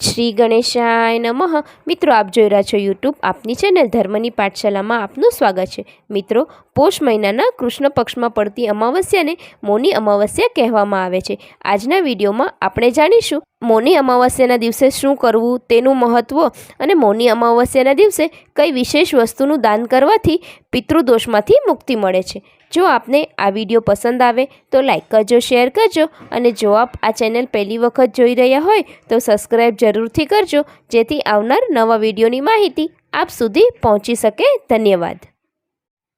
શ્રી ગણેશાય નમઃ. મિત્રો, આપ જોઈ રહ્યા છો યુટ્યુબ આપની ચેનલ ધર્મની પાઠશાલામાં આપનું સ્વાગત છે. મિત્રો, પોષ મહિનાના કૃષ્ણ પક્ષમાં પડતી અમાવસ્યાને મૌની અમાવસ્યા કહેવામાં આવે છે. આજના વિડીયોમાં આપણે જાણીશું મૌની અમાવસ્યાના દિવસે શું કરવું, તેનું મહત્ત્વ અને મૌની અમાવસ્યાના દિવસે કઈ વિશેષ વસ્તુનું દાન કરવાથી પિતૃદોષમાંથી મુક્તિ મળે છે. જો આપને આ વીડિયો પસંદ આવે તો લાઈક કરજો, શેર કરજો અને જો આપ આ ચેનલ પહેલી વખત જોઈ રહ્યા હોય તો સબસ્ક્રાઈબ જરૂરથી કરજો જેથી આવનાર નવા વિડીયોની માહિતી આપ સુધી પહોંચી શકે. ધન્યવાદ.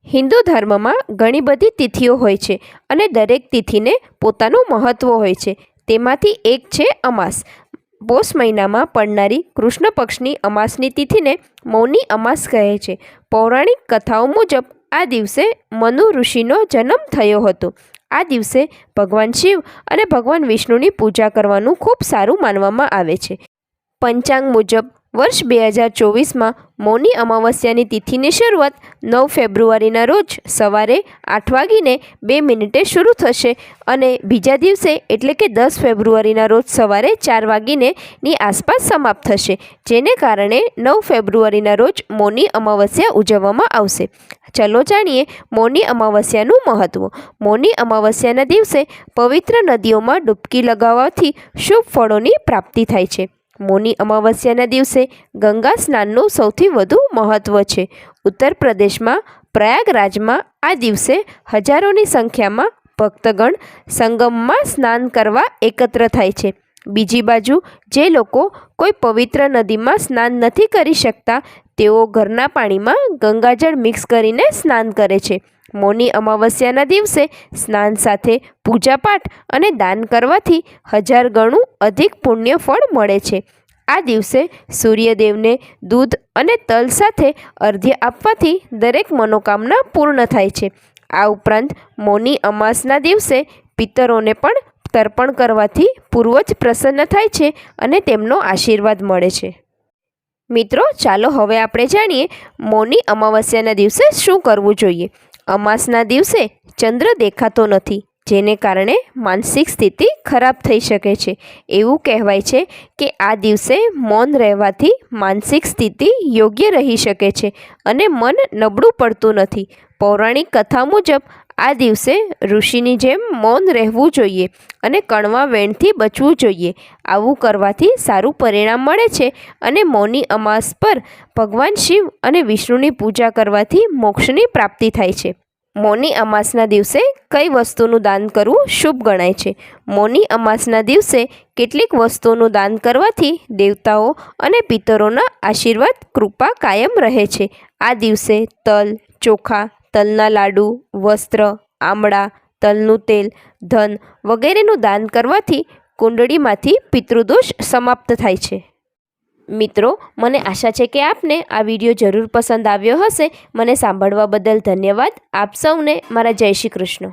હિન્દુ ધર્મમાં ઘણી બધી તિથિઓ હોય છે અને દરેક તિથિને પોતાનું મહત્ત્વ હોય છે. તેમાંથી એક છે અમાસ. પોષ મહિનામાં પડનારી કૃષ્ણ પક્ષની અમાસની તિથિને મૌની અમાસ કહે છે. પૌરાણિક કથાઓ મુજબ આ દિવસે મનુ ઋષિનો જન્મ થયો હતો. આ દિવસે ભગવાન શિવ અને ભગવાન વિષ્ણુની પૂજા કરવાનું ખૂબ સારું માનવામાં આવે છે. પંચાંગ મુજબ વર્ષ બે હજાર ચોવીસમાં મૌની અમાવસ્યાની તિથિની શરૂઆત નવ ફેબ્રુઆરીના રોજ સવારે આઠ વાગીને બે મિનિટે શરૂ થશે અને બીજા દિવસે એટલે કે દસ ફેબ્રુઆરીના રોજ સવારે ચાર વાગીને ની આસપાસ સમાપ્ત થશે, જેને કારણે નવ ફેબ્રુઆરીના રોજ મૌની અમાવસ્યા ઉજવવામાં આવશે. ચલો જાણીએ મૌની અમાવસ્યાનું મહત્ત્વ મૌની અમાવસ્યાના દિવસે પવિત્ર નદીઓમાં ડૂબકી લગાવવાથી શુભ ફળોની પ્રાપ્તિ થાય છે. મૌની અમાવસ્યાના દિવસે ગંગા સ્નાનનું સૌથી વધુ મહત્ત્વ છે. ઉત્તર પ્રદેશમાં, પ્રયાગરાજમાં આ દિવસે હજારોની સંખ્યામાં ભક્તગણ સંગમમાં સ્નાન કરવા એકત્ર થાય છે. બીજી બાજુ, જે લોકો કોઈ પવિત્ર નદીમાં સ્નાન નથી કરી શકતા, તેઓ ઘરના પાણીમાં ગંગાજળ મિક્સ કરીને સ્નાન કરે છે. મૌની અમાવસ્યાના દિવસે સ્નાન સાથે પૂજાપાઠ અને દાન કરવાથી હજાર ગણું અધિક પુણ્ય ફળ મળે છે. આ દિવસે સૂર્યદેવને દૂધ અને તલ સાથે અર્ધ્ય આપવાથી દરેક મનોકામના પૂર્ણ થાય છે. આ ઉપરાંત મૌની અમાસના દિવસે પિતરોને પણ તર્પણ કરવાથી પૂર્વજ પ્રસન્ન થાય છે અને તેમનો આશીર્વાદ મળે છે. મિત્રો, ચાલો હવે આપણે જાણીએ મૌની અમાવસ્યાના દિવસે શું કરવું જોઈએ. અમાસના દિવસે ચંદ્ર દેખાતો નથી, જેને કારણે માનસિક સ્થિતિ ખરાબ થઈ શકે છે. એવું કહેવાય છે કે આ દિવસે મૌન રહેવાથી માનસિક સ્થિતિ યોગ્ય રહી શકે છે અને મન નબળું પડતું નથી. પૌરાણિક કથા મુજબ આ દિવસે ઋષિની જેમ મૌન રહેવું જોઈએ અને કણવા વેણથી બચવું જોઈએ. આવું કરવાથી સારું પરિણામ મળે છે અને મૌની અમાસ પર ભગવાન શિવ અને વિષ્ણુની પૂજા કરવાથી મોક્ષની પ્રાપ્તિ થાય છે. મૌની અમાસના દિવસે કઈ વસ્તુનું દાન કરવું શુભ ગણાય છે? મૌની અમાસના દિવસે કેટલીક વસ્તુઓનું દાન કરવાથી દેવતાઓ અને પિતરોના આશીર્વાદ કૃપા કાયમ રહે છે. આ દિવસે તલ, ચોખા તલના લાડુ, વસ્ત્ર, આમળા, તલનું તેલ, ધન વગેરેનું દાન કરવાથી કુંડળીમાંથી પિતૃદોષ સમાપ્ત થાય છે. મિત્રો, મને આશા છે કે આપને આ વીડિયો જરૂર પસંદ આવ્યો હશે. મને સાંભળવા બદલ ધન્યવાદ. આપ સૌને મારા જય શ્રી કૃષ્ણ.